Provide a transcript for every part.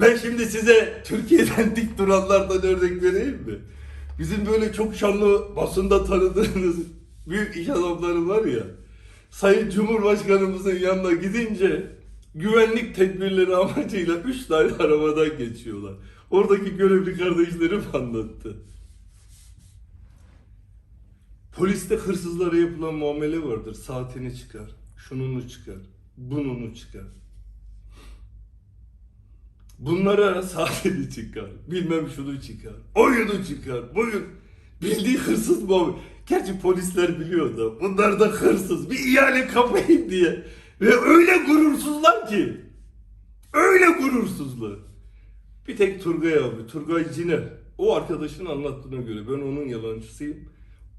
Ben şimdi size Türkiye'den dik duranlardan örnek vereyim mi? Bizim böyle çok şanlı basında tanıdığınız büyük iş adamları var ya. Sayın Cumhurbaşkanımızın yanına gidince güvenlik tedbirleri amacıyla üç tane arabadan geçiyorlar. Oradaki görevli kardeşlerim anlattı. Poliste hırsızlara yapılan muamele vardır. Saatini çıkar, şununu çıkar, bununu çıkar. Bunlara saatini çıkar, bilmem şunu çıkar, oyunu çıkar, bugün bildiği hırsız muamele. Gerçi polisler biliyor da bunlar da hırsız. Bir ihale kapayım diye. Ve öyle gurursuzlar ki. Öyle gurursuzlar. Bir tek Turgay abi, Turgay Ciner. O arkadaşın anlattığına göre ben onun yalancısıyım.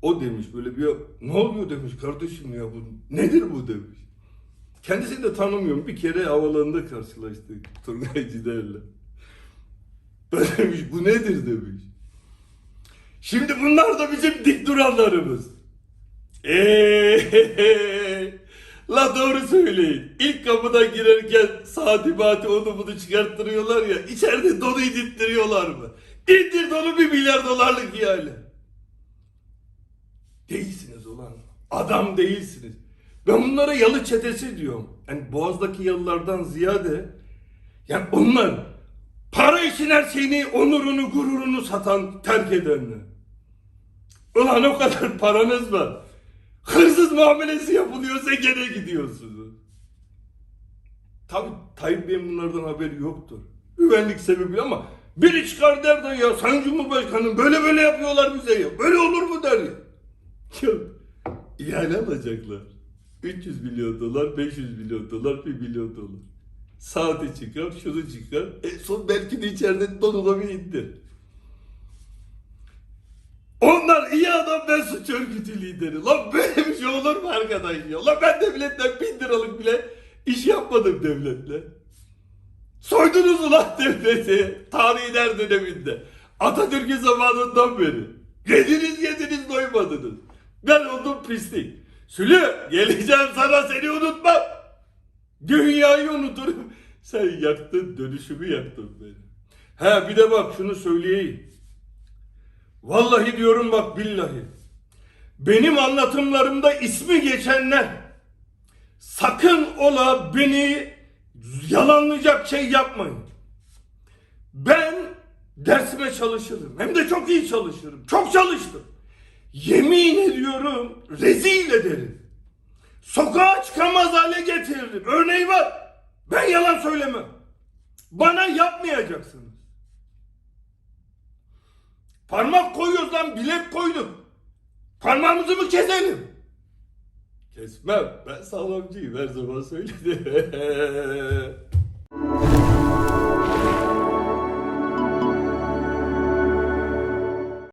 O demiş böyle bir ne oluyor demiş kardeşim ya bu nedir bu demiş. Kendisini de tanımıyorum. Bir kere havalarında karşılaştık Turgay Ciner'le. Ben demiş bu nedir demiş. Şimdi bunlar da bizim dik duranlarımız. Eee, la doğru söyleyin. İlk kapıdan girerken saati maati onu bunu çıkarttırıyorlar ya. içeride donu indirttiriyorlar mı? İndir donu bir milyar dolarlık yani. Değilsiniz ulan. Adam değilsiniz. Ben bunlara yalı çetesi diyorum. Yani Boğaz'daki yalılardan ziyade yani onlar para için her şeyini, onurunu, gururunu satan, terk edenler. Ulan o kadar paranız var. Hırsız muamelesi yapılıyorsa gene gidiyorsunuz. Tabi Tayyip Bey'in bunlardan haberi yoktur. Güvenlik sebebi ama biri çıkar der de ya Sayın Cumhurbaşkanım böyle böyle yapıyorlar bize ya. Böyle olur mu der ya. Yok. İhale. 300 milyon dolar, 500 milyon dolar, 1 milyon dolar. Saati çıkar, şunu çıkar. En son belki de içeride donuna bir indir. Onlar iyi adam ben suç örgütü lideri. Lan böyle bir şey olur mu arkadaş ya? Lan ben devletten bin liralık bile iş yapmadım devletle. Soydunuz ulan devleti tarihin her döneminde. Atatürk'ün zamanından beri. Yediniz yediniz doymadınız. Ben oldum pislik. Sülü geleceğim sana seni unutmam. Dünyayı unuturum. Sen yaktın dönüşümü yaktın beni. He bir de bak şunu söyleyeyim. Vallahi diyorum bak billahi. Benim anlatımlarımda ismi geçenler sakın ola beni yalanlayacak şey yapmayın. Ben dersime çalışırım. Hem de çok iyi çalışırım. Çok çalıştım. Yemin ediyorum rezil ederim. Sokağa çıkamaz hale getiririm. Örneği var. Ben yalan söylemem. Bana yapmayacaksınız. Parmak koyuyoruz lan bilek koyduk. Parmağımızı mı keselim? Kesmem. Ben sağlamcıyım her zaman söyledim.